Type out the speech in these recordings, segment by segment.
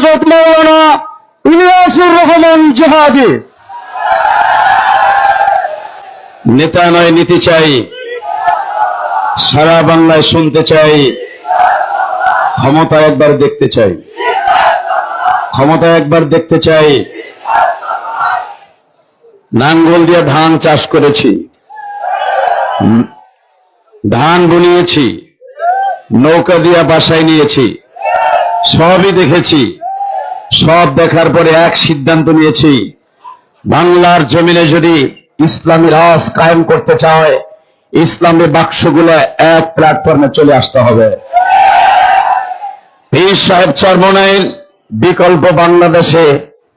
হজরত মৌলানা ইলিয়াসুর রহমান জেহাদি। নেতা নয়, নীতি চাই। সারা বাংলায় শুনতে চাই। ক্ষমতা একবার দেখতে চাই। ক্ষমতা একবার দেখতে চাই। নাঙ্গল দিয়ে ধান চাষ করেছি। ধান বুনিয়েছি। নৌকা দিয়ে বাসায় নিয়েছি। সবই দেখেছি। সব দেখার পরে এক সিদ্ধান্ত নিয়েছি, বাংলার জমিনে যদি ইসলামী রাজ কায়েম করতে চায়, ইসলামী বাক্সগুলো এক প্ল্যাটফর্মে চলে আসতে হবে। পীর সাহেব চর্মনাইল, বিকল্প বাংলাদেশে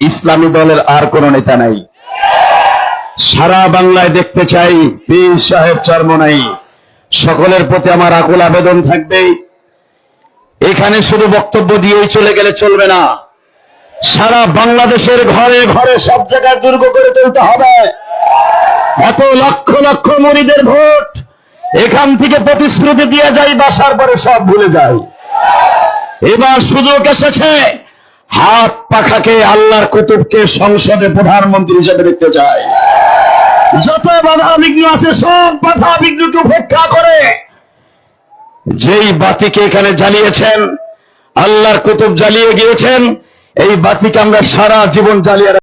ইসলামী দলের আর কোন নেতা নাই। সারা বাংলায় দেখতে চাই পীর সাহেব চর্মনাই। সকলের প্রতি আমার আকুল আবেদন থাকবে। এখানে শুধু বক্তব্য দিয়েই চলে গেলে চলবে না। সারা বাংলাদেশের ঘরে ঘরে সব জায়গায় দুর্গ করে তুলতে হবে। এত লক্ষ লক্ষ মরিদের ভোট। এখান থেকে প্রতিশ্রুতি দিয়ে যাই, বাসার পরে সব ভুলে যাই। এবার সুযোগ এসেছে। হাত পাখাকে আল্লাহর কুতুবকে সংসদে প্রধানমন্ত্রী হিসেবে দেখতে চাই। যত বাধা বিঘ্ন আছে, সব বাধা বিঘ্নকে উপেক্ষা করে। যেই বাতিকে এখানে জ্বালিয়েছেন, আল্লাহর কুতুব জ্বালিয়ে গিয়েছেন এই বাতিকে আমরা সারা জীবন জ্বালিয়ে।